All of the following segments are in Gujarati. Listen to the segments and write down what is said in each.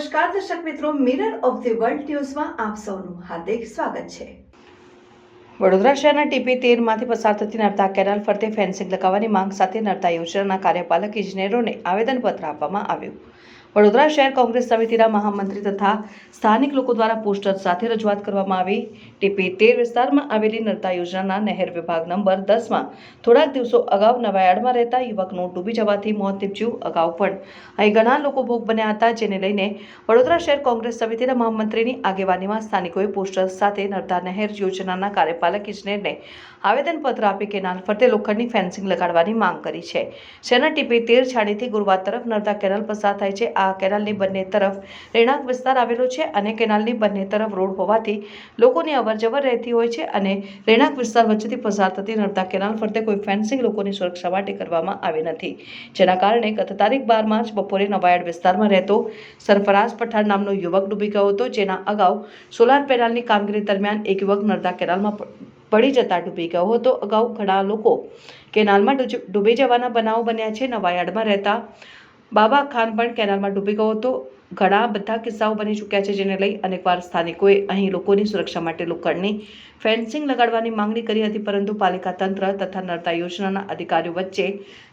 નમસ્કાર, દર્શક મિત્રો મિરર ઓફ ધી વર્લ્ડ ન્યૂઝમાં આપ સૌનું હાર્દિક સ્વાગત છે. વડોદરા શહેરના ટીપી તેરમાંથી પસાર થતી નર્મદા કેનાલ ફરતે ફેન્સિંગ લગાવવાની માંગ સાથે નર્મદા યોજનાના કાર્યપાલક, ઇજનેરોને આવેદનપત્ર આપવામાં આવ્યું. વડોદરા શહેર કોંગ્રેસ સમિતિના મહામંત્રી તથા સ્થાનિક લોકો દ્વારા પોસ્ટર સાથે રજૂઆત કરવામાં આવી. ટીપી તેર વિસ્તારમાં આવેલી નર્તા યોજનાના નહેર વિભાગ નંબર દસમાં થોડાક દિવસો અગાઉ નવાયાડમાં રહેતા યુવકનું ડૂબી જવાથી મોત નીપજ્યું અગાઉ પણ. અહીં ઘણા લોકો ભોગ બન્યા હતા, જેને લઈને વડોદરા શહેર કોંગ્રેસ સમિતિના મહામંત્રીની આગેવાનીમાં સ્થાનિકોએ પોસ્ટર સાથે નર્મદા નહેર યોજનાના કાર્યપાલક ઇજનેરને આવેદનપત્ર આપી કેનાલ ફરતે લોખંડની ફેન્સિંગ લગાડવાની માંગ કરી છે. શહેરના ટીપી તેર છાણીથી ગુરુવાર તરફ નર્મદા કેનાલ પસાર થાય છે. આ કેનાલની બંને તરફ રહેણાંક વિસ્તાર આવેલો છે અને કેનાલની બંને તરફ રોડ હોવાથી લોકોની અવરજવર રહેતી હોય છે અને રહેણાંક વિસ્તાર વચ્ચેથી પસાર થતી નર્મદા કેનાલ ફરતે કોઈ ફેન્સિંગ લોકોની સુરક્ષા માટે કરવામાં આવી નથી. જેના કારણે ગત તારીખ બાર માર્ચ બપોરે નવાયાડ વિસ્તારમાં રહેતો સરફરાઝ પઠાણ નામનો યુવક ડૂબી ગયો હતો. જેના અગાઉ સોલાર પેનલની કામગીરી દરમિયાન એક યુવક નર્મદા કેનાલમાં પડી જતા ડૂબી ગયો હતો. અગાઉ ઘણા લોકો કેનાલમાં ડૂબી જવાના બનાવો બન્યા છે. નવાયાડમાં રહેતા બાબા ખાન પણ કેનાલમાં ડૂબી ગયો હતો. ઘણા બધા કિસ્સાઓ બની ચૂક્યા છે જેને લઈ અનેકવાર સ્થાનિકોએ અહીં લોકોની સુરક્ષા માટે લોખંડની ફેન્સિંગ લગાડવાની માંગણી કરી હતી, પરંતુ પાલિકા તંત્ર તથા નર્મદા યોજનાના અધિકારીઓ વચ્ચે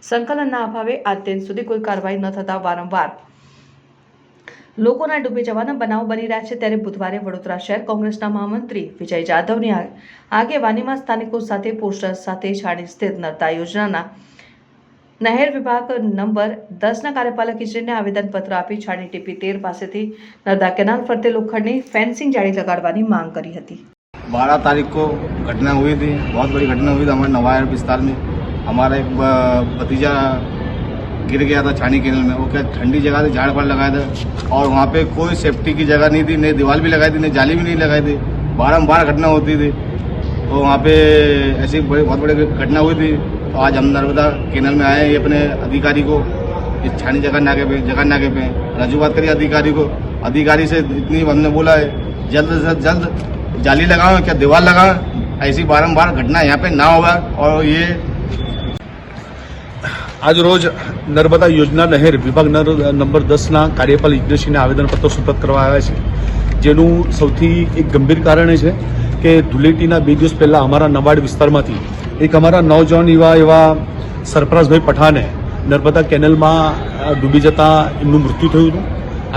સંકલનના અભાવે આજ સુધી કોઈ કાર્યવાહી ન થતા વારંવાર લોકોના ડૂબી જવાના બનાવ બની રહ્યા છે. ત્યારે બુધવારે વડોદરા શહેર કોંગ્રેસના મહામંત્રી વિજય જાધવની આગેવાનીમાં સ્થાનિકો સાથે પોસ્ટર સાથે છાણી સ્થિત નર્મદા યોજનાના નહેર વિભાગ નંબર દસના કાર્યપાલક ઇજનેરને આવેદનપત્ર આપી છાણી ટીપી તેર પાસેથી નર્મદા કેનાલ ફરતે લોખંડની ફેન્સિંગ જાળી લગાડવાની માંગ કરી હતી बारह तारीख को घटना हुई थी बहुत बड़ी घटना हुई थी हमारे नवायर विस्तार में हमारा एक ब- भतीजा गिर गया था छानी केनल में वो क्या ठंडी जगह थी झाड़ फाड़ लगाए थे और वहाँ पे कोई सेफ्टी की जगह नहीं थी नहीं दीवार भी लगाई थी नहीं जाली भी नहीं लगाई थी बारम्बार घटना होती थी तो वहाँ पे ऐसी बड़ी बहुत बड़ी घटना हुई थी तो आज हम नर्मदा केनल में आए हैं ये अपने अधिकारी को इस छानी जगह नाके पे जगह नाके पे रजूआत करी अधिकारी को अधिकारी से इतनी हमने बोला है जल्द से जल्द जाली लगाओ क्या दीवार लगाओ ऐसी बारंबार घटना यहाँ पे ना होगा और ये આજ રોજ નર્મદા યોજના નહેર વિભાગ નર- નંબર દસના કાર્યપાલ ઇજનેરશ્રીને આવેદનપત્ર સુપ્રત કરવા આવ્યા છે જેનું સૌથી એક ગંભીર કારણ એ છે કે ધૂળેટીના બે દિવસ પહેલાં અમારા નવાડ વિસ્તારમાંથી એક અમારા નવજવાન એવા એવા સરફરાજભાઈ પઠાને નર્મદા કેનલમાં ડૂબી જતા એમનું મૃત્યુ થયું હતું.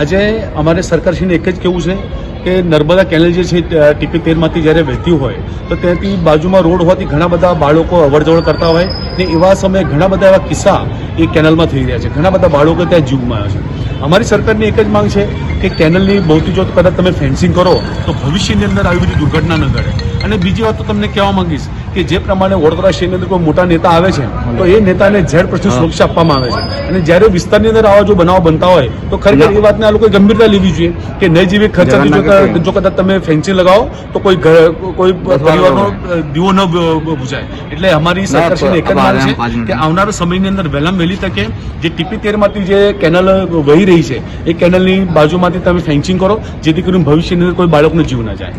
આજે અમારે સરકારશ્રીને એક જ કહેવું છે કે નર્મદા કેનલ જે છે ટીપી તેરમાંથી જ્યારે વહેતી હોય, તો ત્યાંથી બાજુમાં રોડ હોવાથી ઘણા બધા બાળકો અવરજવર કરતા હોય ને એવા સમયે ઘણા બધા એવા કિસ્સા એ કેનલમાં થઈ રહ્યા છે. ઘણા બધા બાળકો ત્યાં જીવ આવ્યા છે. અમારી સરકારની એક જ માંગ છે કે કેનલની બહુતી જો કદાચ તમે ફેન્સિંગ કરો, તો ભવિષ્યની અંદર આવી બધી દુર્ઘટના ન ઘડે અને બીજી વાત તો તમને કહેવા માંગીશ કે જે પ્રમાણે વડોદરા શહેરની અંદર કોઈ મોટા નેતા આવે છે તો એ નેતાને ઝેડ પ્રશ્ન સુરક્ષા આપવામાં આવે છે. અને જ્યારે વિસ્તારની અંદર આવા જો બનાવ બનતા હોય તો ખરેખર એ વાતને આ લોકોએ ગંભીરતા લેવી જોઈએ કે નહીં જેવી ખર્ચાથી જો કદાચ તમે ફેન્સિંગ લગાવો તો કોઈ કોઈ પરિવારનો દીવો ન બ- બ- એટલે અમારી સરકાર એક જ માંગ છે કે આવનારા સમયની અંદર વહેલામ વહેલી તકે જે ટીપી તેરમાંથી જે કેનલ વહી રહી છે એ કેનલની બાજુમાંથી તમે ફેન્સિંગ કરો જેથી કરીને ભવિષ્યની અંદર કોઈ બાળકનો જીવ ન જાય.